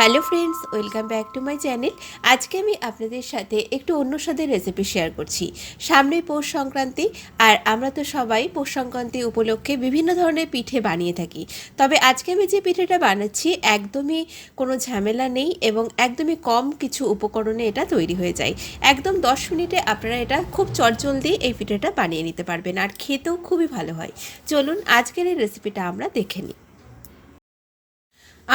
Hello friends, welcome back to my channel. আজকে আমি আপনাদের সাথে একটু অন্য স্বাদের রেসিপি শেয়ার করছি। সামনে পৌষ সংক্রান্তি আর আমরা তো সবাই পৌষ সংক্রান্তি উপলক্ষে বিভিন্ন ধরনের পিঠে বানিয়ে থাকি। তবে আজকে আমি যে পিঠেটা বানাচ্ছি, একদমই কোনো ঝামেলা নেই এবং একদমই কম কিছু উপকরণে এটা তৈরি হয়ে যায়। একদম দশ মিনিটে আপনারা এটা খুব চটজলদি এই পিঠেটা বানিয়ে নিতে পারবেন আর খেতেও খুবই ভালো হয়। চলুন, আজকের এই রেসিপিটা আমরা দেখে নিই।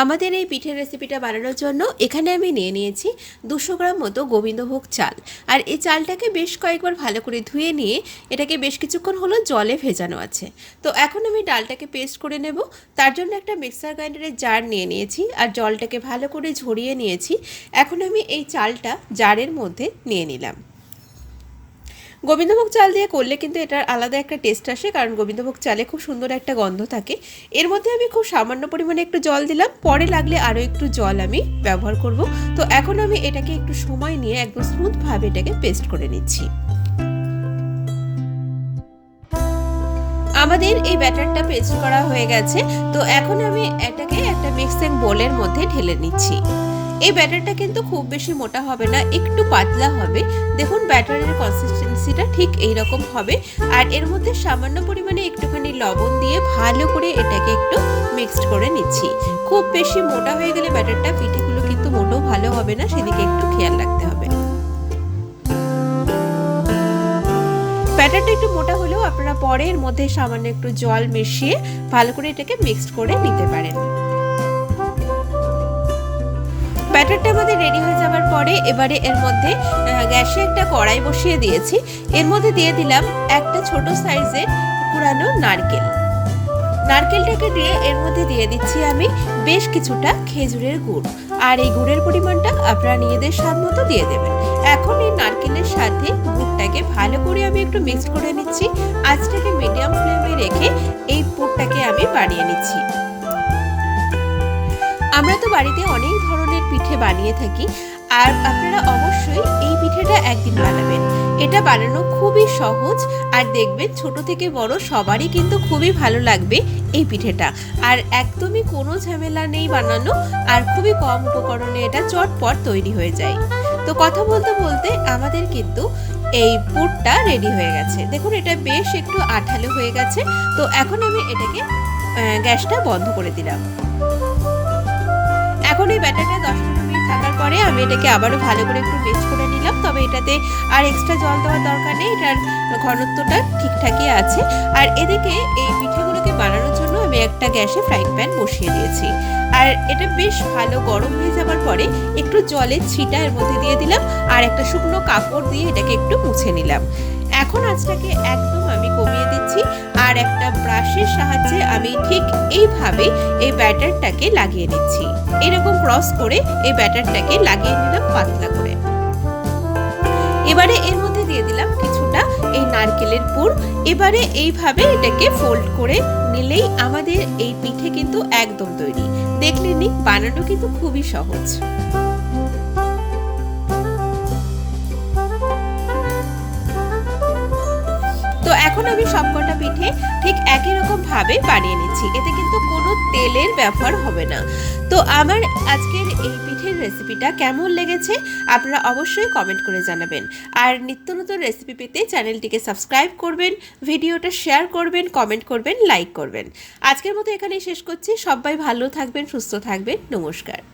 আমাদের এই পিঠের রেসিপিটা বানানোর জন্য এখানে আমি নিয়ে নিয়েছি দুশো গ্রাম মতো গোবিন্দভোগ চাল। আর এই চালটাকে বেশ কয়েকবার ভালো করে ধুয়ে নিয়ে এটাকে বেশ কিছুক্ষণ হলো জলে ভেজানো আছে। তো এখন আমি ডালটাকে পেস্ট করে নেব। তার জন্য একটা মিক্সার গ্রাইন্ডারের জার নিয়ে নিয়েছি আর জলটাকে ভালো করে ঝরিয়ে নিয়েছি। এখন আমি এই চালটা জারের মধ্যে নিয়ে নিলাম। গোবিন্দভোগ চাল দিয়ে করলে কিন্তু এটার আলাদা একটা টেস্ট আসে, কারণ গোবিন্দভোগ চালে খুব সুন্দর একটা গন্ধ থাকে। এর মধ্যে আমি খুব সামান্য পরিমাণে একটু জল দিলাম, পরে লাগলে আরও একটু জল আমি ব্যবহার করব। তো এখন আমি এটাকে একটু সময় নিয়ে একদম স্মুথভাবে এটাকে পেস্ট করে নিচ্ছি। আমাদের এই ব্যাটারটা পেস্ট করা হয়ে গেছে, তো এখন আমি এটাকে একটা মিক্সিং বোলের মধ্যে ঢেলে নিচ্ছি। এই ব্যাটারটা কিন্তু খুব বেশি মোটা হবে না, একটু পাতলা হবে। দেখুন, ব্যাটারের কনসিস্টেন্সিটা ঠিক এই রকম হবে। আর এর মধ্যে সামান্য পরিমাণে একটুখানি লবণ দিয়ে ভালো করে এটাকে একটু মিক্সড করে নিচ্ছি। খুব বেশি মোটা হয়ে গেলে ব্যাটারটা পিঠেগুলো কিন্তু মোটেও ভালো হবে না, সেদিকে একটু খেয়াল রাখতে হবে। ব্যাটারটা একটু মোটা হলেও আপনারা পরে এর মধ্যে সামান্য একটু জল মিশিয়ে ভালো করে এটাকে মিক্সড করে নিতে পারেন। ব্যাটারটা আমাদের রেডি হয়ে যাওয়ার পরে এবারে এর মধ্যে গ্যাসে একটা কড়াই বসিয়ে দিয়েছি। এর মধ্যে দিয়ে দিলাম একটা ছোট সাইজের পুরানো নারকেল। নারকেলটাকে দিয়ে এর মধ্যে দিয়ে দিচ্ছি আমি বেশ কিছুটা খেজুরের গুড়। আর এই গুড়ের পরিমাণটা আপনারা নিজেদের স্বাদ মতো দিয়ে দেবেন। এখন এই নারকেলের সাথে গুড়টাকে ভালো করে আমি একটু মিক্সড করে নিচ্ছি। আজটাকে মিডিয়াম ফ্লেমে রেখে এই পুরটাকে আমি বানিয়ে নিচ্ছি। আমরা তো বাড়িতে অনেক ধরনের পিঠে বানিয়ে থাকি, আর আপনারা অবশ্যই এই পিঠেটা একদিন বানাবেন। এটা বানানো খুবই সহজ, আর দেখবেন ছোট থেকে বড় সবারই কিন্তু খুবই ভালো লাগবে এই পিঠেটা। আর একদমই কোনো ঝামেলা নেই বানানো, আর খুবই কম উপকরণে এটা চটপট তৈরি হয়ে যায়। তো কথা বলতে বলতে আমাদের কিন্তু এই পুরটা রেডি হয়ে গেছে। দেখুন, এটা বেশ একটু আঠালো হয়ে গেছে। তো এখন আমি এটাকে গ্যাসটা বন্ধ করে দিলাম। এখন এই ব্যাটারটা দশ পনেরো মিনিট থাকার পরে আমি এটাকে আবারও ভালো করে একটু মিক্স করে নিলাম। তবে এটাতে আর এক্সট্রা জল দেওয়ার দরকার নেই, এটার ঘনত্বটা ঠিকঠাকই আছে। আর এদিকে এই পিঠেগুলোকে বানানোর জন্য আমি একটা গ্যাসে ফ্রাইং প্যান বসিয়ে দিয়েছি। আর এটা বেশ ভালো গরম হয়ে যাবার পরে একটু জলের ছিটা এর মধ্যে দিয়ে দিলাম, আর একটা শুকনো কাপড় দিয়ে এটাকে একটু মুছে নিলাম। এখন আঁচটাকে একদম আমি কমিয়ে দিচ্ছি আর একটা ব্রাশের সাহায্যে আমি ঠিক এইভাবে এই ব্যাটারটাকে লাগিয়ে নিচ্ছি। এরকম ক্রস করে এই ব্যাটারটাকে লাগিয়ে নিলাম পাতলা করে। এবারে এর মধ্যে দিয়ে দিলাম কিছুটা এই নারকেলের পুর। এবারে এইভাবে এটাকে ফোল্ড করে নিলেই আমাদের এই পিঠে কিন্তু একদম তৈরি। দেখলেনি বানানো কিন্তু খুবই সহজ। এখন আমি সবকটা পিঠে ঠিক একই রকম ভাবে বানিয়ে নিচ্ছি। এতে কিন্তু কোনো তেলের ব্যবহার হবে না। তো আমার আজকের এই পিঠের রেসিপিটা কেমন লেগেছে আপনারা অবশ্যই কমেন্ট করে জানাবেন। আর নিত্য নতুন রেসিপি পেতে চ্যানেলটিকে সাবস্ক্রাইব করবেন, ভিডিওটা শেয়ার করবেন, কমেন্ট করবেন, লাইক করবেন। আজকের মতো এখানেই শেষ করছি। সবাই ভালো থাকবেন, সুস্থ থাকবেন। নমস্কার।